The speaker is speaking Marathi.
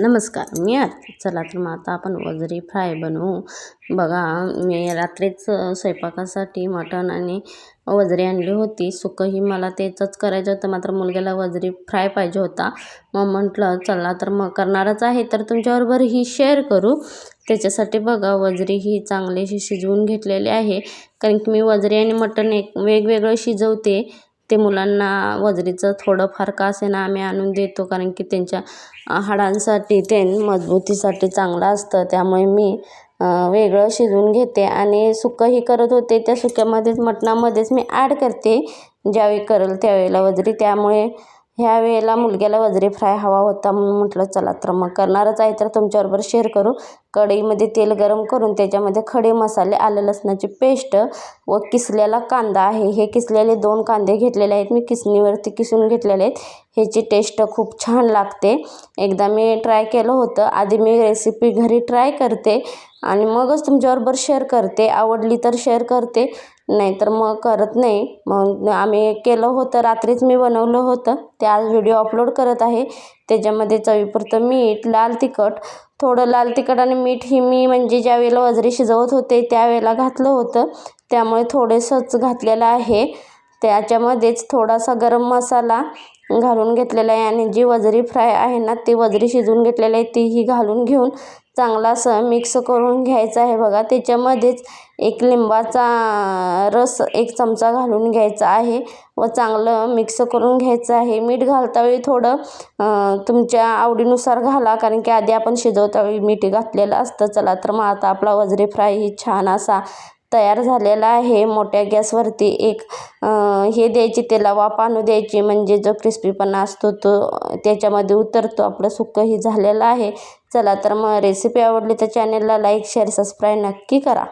नमस्कार मी आरती. चला तर मग आता आपण वजरी फ्राय बनवू. बघा मी रात्रीच स्वयंपाकासाठी मटण आणि वजरी आणली होती. सुकंही मला तेचंच करायचं होतं. मात्र मुलग्याला वजरी फ्राय पाहिजे होता. मग म्हटलं चला तर मग करणारच आहे. तर तुमच्याबरोबर ही शेअर करू. त्याच्यासाठी बघा वजरी ही चांगलीशी शिजवून घेतलेली आहे. कारण की मी वजरी आणि मटण एक वेगवेगळं शिजवते. ते मुलांना वजरीचं थोडंफार का असेना आम्ही आणून देतो कारण की त्यांच्या हाडांसाठी ते मजबूतीसाठी चांगलं असतं. त्यामुळे मी वेगळं शिजवून घेते आणि सुकंही करत होते. त्या सुक्यामध्येच मटणामध्येच मी ॲड करते. ज्यावेळी करेल त्यावेळेला वजरी. त्यामुळे ह्या वेळेला मुलग्याला वजरी फ्राय हवा होता म्हणून म्हटलं चला तर मग करणारच आहे तर तुमच्याबरोबर शेअर करू. कढईमध्ये तेल गरम करून त्याच्यामध्ये खडे मसाले आलं लसणाची पेस्ट व किसलेला कांदा आहे. हे किसलेले दोन कांदे घेतलेले आहेत. मी किसणीवरती किसून घेतलेले आहेत. ह्याची टेस्ट खूप छान लागते. एकदा मी ट्राय केलं होतं. आधी मी रेसिपी घरी ट्राय करते आणि मगच तुमच्याबरोबर शेअर करते. आवडली तर शेअर करते नाहीतर मग करत नाही. मग आम्ही केलं होतं. रात्रीच मी बनवलं होतं. ते आज व्हिडिओ अपलोड करत आहे. त्याच्यामध्ये चवीपुरतं मीठ लाल तिखट थोडं लाल तिखट आणि मीठ ही मी म्हणजे ज्या वेळेला वजरी शिजवत होते त्यावेळेला घातलं होतं. त्यामुळे थोडेसंच घातलेलं आहे. त्याच्यामध्येच थोडासा गरम मसाला घालून घेतलेला आहे आणि जी वजरी फ्राय आहे ना ती वजरी शिजवून घेतलेली आहे तीही घालून घेऊन चांगला असं मिक्स करून घ्यायचं आहे बघा. त्याच्यामध्येच एक लिंबाचा रस एक चमचा घालून घ्यायचा आहे व चांगलं मिक्स करून घ्यायचं आहे. मीठ घालतावेळी थोडं तुमच्या आवडीनुसार घाला कारण की आधी आपण शिजवतावेळी मीठ घातलेलं असतं. चला तर मग आता आपला वजरी फ्राय ही छान असा तयार झालेला आहे. मोठ्या गॅसवरती एक हे द्यायची त्याला वाफ आणू द्यायची म्हणजे जो क्रिस्पीपणा असतो तो त्याच्यामध्ये उतरतो. आपलं सुक्कंही झालेलं आहे. चला तर मग रेसिपी आवडली तर चॅनलला लाईक शेअर सबस्क्राईब नक्की करा.